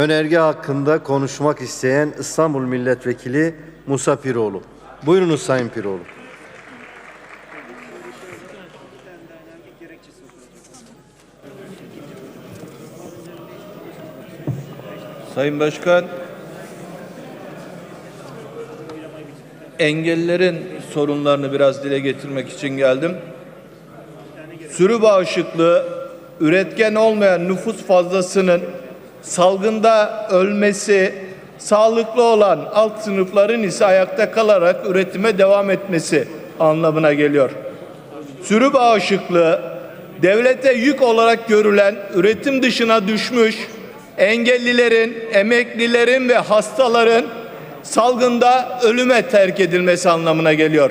Önerge hakkında konuşmak isteyen İstanbul Milletvekili Musa Piroğlu. Buyurunuz Sayın Piroğlu. Sayın Başkan, engellilerin sorunlarını biraz dile getirmek için geldim. Sürü bağışıklığı, üretken olmayan nüfus fazlasının salgında ölmesi, sağlıklı olan alt sınıfların ise ayakta kalarak üretime devam etmesi anlamına geliyor. Sürü bağışıklığı devlete yük olarak görülen üretim dışına düşmüş engellilerin, emeklilerin ve hastaların salgında ölüme terk edilmesi anlamına geliyor.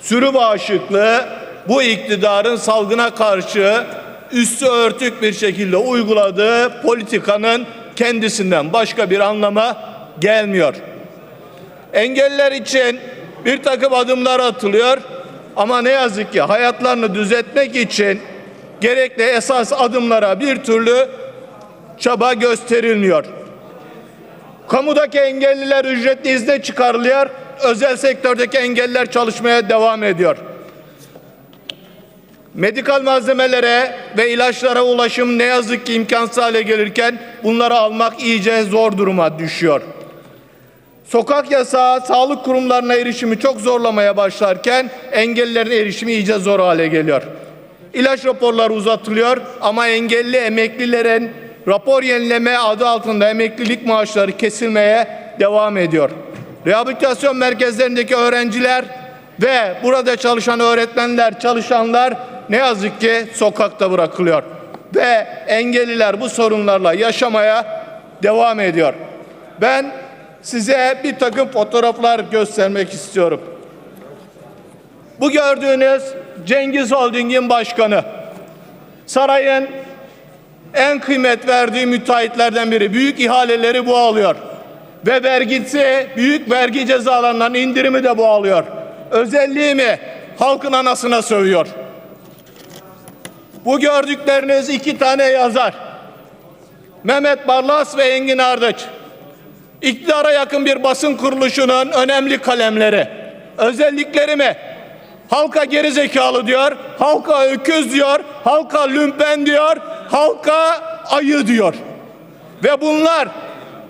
Sürü bağışıklığı bu iktidarın salgına karşı üstü örtük bir şekilde uyguladığı politikanın kendisinden başka bir anlama gelmiyor. Engelliler için bir takım adımlar atılıyor ama ne yazık ki hayatlarını düzeltmek için gerekli esas adımlara bir türlü çaba gösterilmiyor. Kamudaki engelliler ücretli izne çıkarılıyor, özel sektördeki engelliler çalışmaya devam ediyor. Medikal malzemelere ve ilaçlara ulaşım ne yazık ki imkansız hale gelirken bunları almak iyice zor duruma düşüyor. Sokak yasağı sağlık kurumlarına erişimi çok zorlamaya başlarken engellilerin erişimi iyice zor hale geliyor. İlaç raporları uzatılıyor ama engelli emeklilerin rapor yenileme adı altında emeklilik maaşları kesilmeye devam ediyor. Rehabilitasyon merkezlerindeki öğrenciler ve burada çalışan öğretmenler, çalışanlar ne yazık ki sokakta bırakılıyor. Ve engelliler bu sorunlarla yaşamaya devam ediyor. Ben size bir takım fotoğraflar göstermek istiyorum. Bu gördüğünüz Cengiz Holding'in başkanı. Sarayın en kıymet verdiği müteahhitlerden biri. Büyük ihaleleri bu alıyor. Ve vergisi büyük vergi cezalarından indirimi de bu alıyor. Özelliği mi? Halkın anasına sövüyor. Bu gördükleriniz iki tane yazar. Mehmet Barlas ve Engin Ardıç. İktidara yakın bir basın kuruluşunun önemli kalemleri. Özellikleri mi? Halka geri zekalı diyor, halka öküz diyor, halka lümpen diyor, halka ayı diyor. Ve bunlar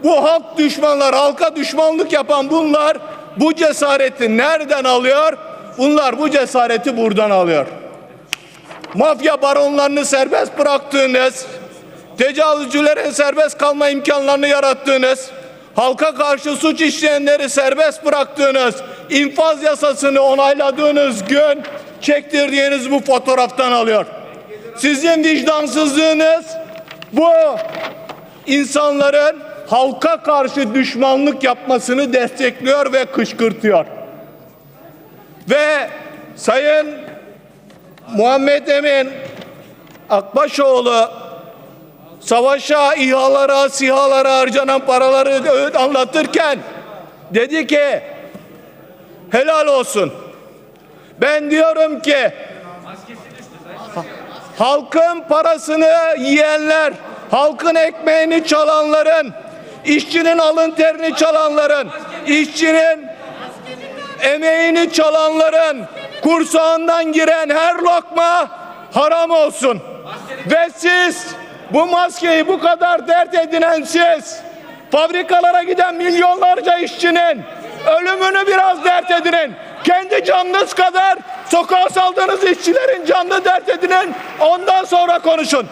bu halk düşmanlar, halka düşmanlık yapan bunlar bu cesareti nereden alıyor? Bunlar bu cesareti buradan alıyor. Mafya baronlarını serbest bıraktığınız, tecavüzcülerin serbest kalma imkanlarını yarattığınız, halka karşı suç işleyenleri serbest bıraktığınız, infaz yasasını onayladığınız gün çektirdiğiniz bu fotoğraftan alıyor. Sizin vicdansızlığınız bu insanların halka karşı düşmanlık yapmasını destekliyor ve kışkırtıyor. Ve Sayın Muhammed Emin Akbaşoğlu savaşa, İHA'lara, SİHA'lara harcanan paraları anlatırken dedi ki helal olsun. Ben diyorum ki halkın parasını yiyenler, halkın ekmeğini çalanların, işçinin alın terini çalanların, işçinin emeğini çalanların kursağından giren her lokma haram olsun. Ve siz bu maskeyi bu kadar dert edinen siz fabrikalara giden milyonlarca işçinin ölümünü biraz dert edinin. Kendi canınız kadar sokağa saldığınız işçilerin canını dert edinin. Ondan sonra konuşun.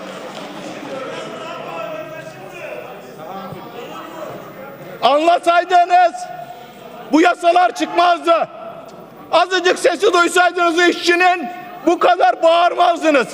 Anlasaydınız bu yasalar çıkmazdı. Azıcık sesi duysaydınız işçinin bu kadar bağırmazdınız.